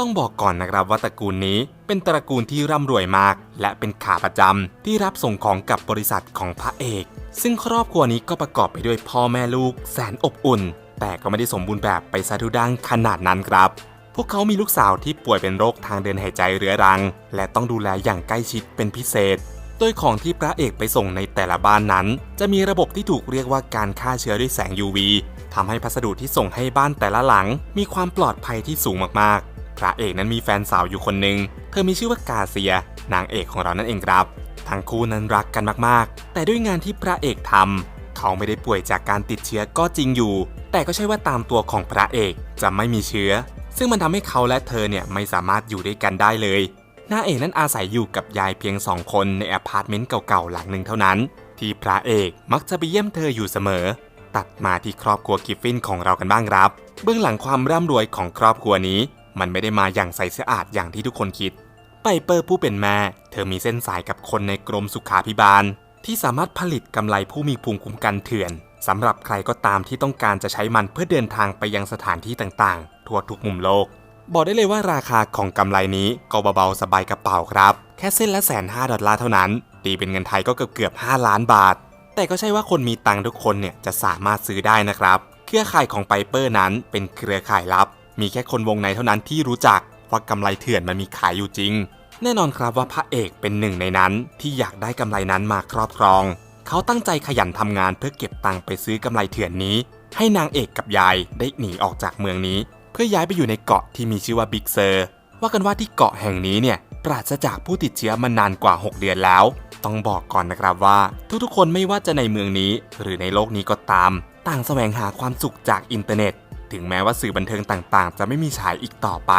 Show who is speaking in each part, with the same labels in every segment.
Speaker 1: ต้องบอกก่อนนะครับว่าตระกูลนี้เป็นตระกูลที่ร่ำรวยมาก และเป็นขาประจำที่รับส่งของกับบริษัทของพระเอก ซึ่งครอบครัวนี้ก็ประกอบไปด้วยพ่อแม่ลูกแสนอบอุ่น แต่ก็ไม่ได้สมบูรณ์แบบไปซะทุดังขนาดนั้นครับ พวกเขามีลูกสาวที่ป่วยเป็นโรคทางเดินหายใจเรื้อรัง และต้องดูแลอย่างใกล้ชิดเป็นพิเศษโดยของที่พระเอกไปส่งในแต่ละบ้านนั้น จะมีระบบที่ถูกเรียกว่าการฆ่าเชื้อด้วยแสง UV ทำให้พัสดุที่ส่งให้บ้านแต่ละหลัง มีความปลอดภัยที่สูงมากๆ พระเอกนั้นมีแฟนสาวอยู่คนหนึ่งเธอมีชื่อว่ากาเซีย นางเอกของเรานั่นเองครับ ทั้งคู่นั้นรักกันมากๆ แต่ด้วยงานที่พระเอกทำเขาไม่ได้ป่วยจากการติดเชื้อก็จริงอยู่ แต่ก็ใช่ว่าตามตัวของพระเอกจะไม่มีเชื้อ ซึ่งมันทำให้เขาและเธอเนี่ยไม่สามารถอยู่ด้วยกันได้เลยนางเอกนั้นอาศัยอยู่กับยายเพียงสองคนในอพาร์ตเมนต์เก่าๆหลังหนึ่งเท่านั้น ที่พระเอกมักจะไปเยี่ยมเธออยู่เสมอ ตัดมาที่ครอบครัวกิฟฟินของเรากันบ้างครับ เบื้องหลังความร่ำรวยของครอบครัวนี้ มันไม่ได้มาอย่างใสสะอาดอย่างที่ทุกคนคิด ไปเปอร์ผู้เป็นแม่ เธอมีเส้นสายกับคนในกรมสุขาภิบาล ที่สามารถผลิตกำไรผู้มีภูมิคุ้มกันเถื่อนสำหรับใครก็ตามที่ต้องการจะใช้มันเพื่อเดินทางไปยังสถานที่ต่างๆ ทั่วทุกมุมโลก บอกได้เลยว่าราคาของกำไรนี้ก็เบาๆสบายกระเป๋าครับ แค่เส้นละแสนห้าดอลลาร์เท่านั้น ตีเป็นเงินไทยก็เกือบเกือบๆ5ล้านบาท แต่ก็ใช่ว่าคนมีตังค์ทุกคนเนี่ยจะสามารถซื้อได้นะครับ เครือข่ายของไปเปอร์นั้นเป็นเครือข่ายลับ มีแค่คนวงในเท่านั้นที่รู้จักว่ากำไรเถื่อนมันมีขายอยู่จริง แน่นอนครับว่าพระเอกเป็นหนึ่งในนั้นที่อยากได้กำไรนั้นมาครอบครอง เขาตั้งใจขยันทำงานเพื่อเก็บตังค์ไปซื้อกำไรเถื่อนนี้ ให้นางเอกกับยายได้หนีออกจากเมืองนี้ เพื่อย้ายไปอยู่ในเกาะที่มีชื่อว่าบิ๊กเซอร์ว่ากันว่าที่เกาะแห่งนี้เนี่ยปราศจากผู้ติดเชื้อมานานกว่า 6 เดือนแล้ว ต้องบอกก่อนนะครับว่า ทุกๆ คนไม่ว่าจะในเมืองนี้ หรือในโลกนี้ก็ตาม ต่างแสวงหาความสุขจากอินเทอร์เน็ต ถึงแม้ว่าสื่อบันเทิงต่างๆ จะไม่มีฉายอีกต่อไป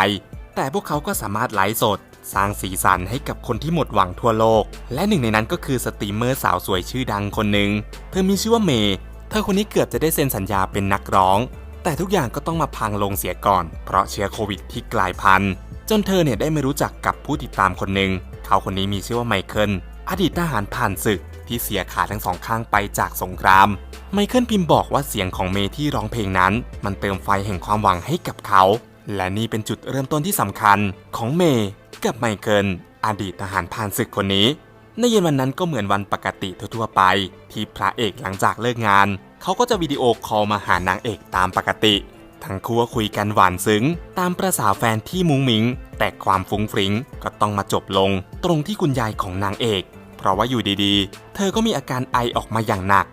Speaker 1: แต่พวกเขาก็สามารถไลฟ์สด สร้างสีสันให้กับคนที่หมดหวังทั่วโลก และหนึ่งในนั้นก็คือสตรีมเมอร์สาวสวยชื่อดังคนหนึ่งเธอมีชื่อว่าเมย์เธอคนนี้เกือบจะได้เซ็นสัญญาเป็นนักร้อง แต่ทุกอย่างก็ต้องมาพังลงเสียก่อน เพราะเชื้อโควิดที่กลายพันธุ์จนเธอเนี่ยได้ไม่รู้จักกับผู้ติดตามคนหนึ่งเขาคนนี้มีชื่อว่าไมเคิลอดีตทหารผ่านศึกที่เสียขาทั้งสองข้างไปจากสงคราม ไมเคิลพิมพ์บอกว่าเสียงของเมที่ร้องเพลงนั้น มันเติมไฟแห่งความหวังให้กับเขา และนี่เป็นจุดเริ่มต้นที่สำคัญของเมกับไมเคิลอดีตทหารผ่านศึกคนนี้ ในเย็นวันนั้นก็เหมือนวันปกติทั่วๆไป ที่พระเอกหลังจากเลิกงาน เขาก็จะวิดีโอคอลมาหานางเอกตามปกติ ทั้งคู่ก็คุยกันหวานซึ้ง ตามประษาแฟนที่มุ้งมิง แต่ความฟุ้งฟริ้งก็ต้องมาจบลง ตรงที่คุณยายของนางเอก เพราะว่าอยู่ดีๆ เธอก็มีอาการไอออกมาอย่างหนัก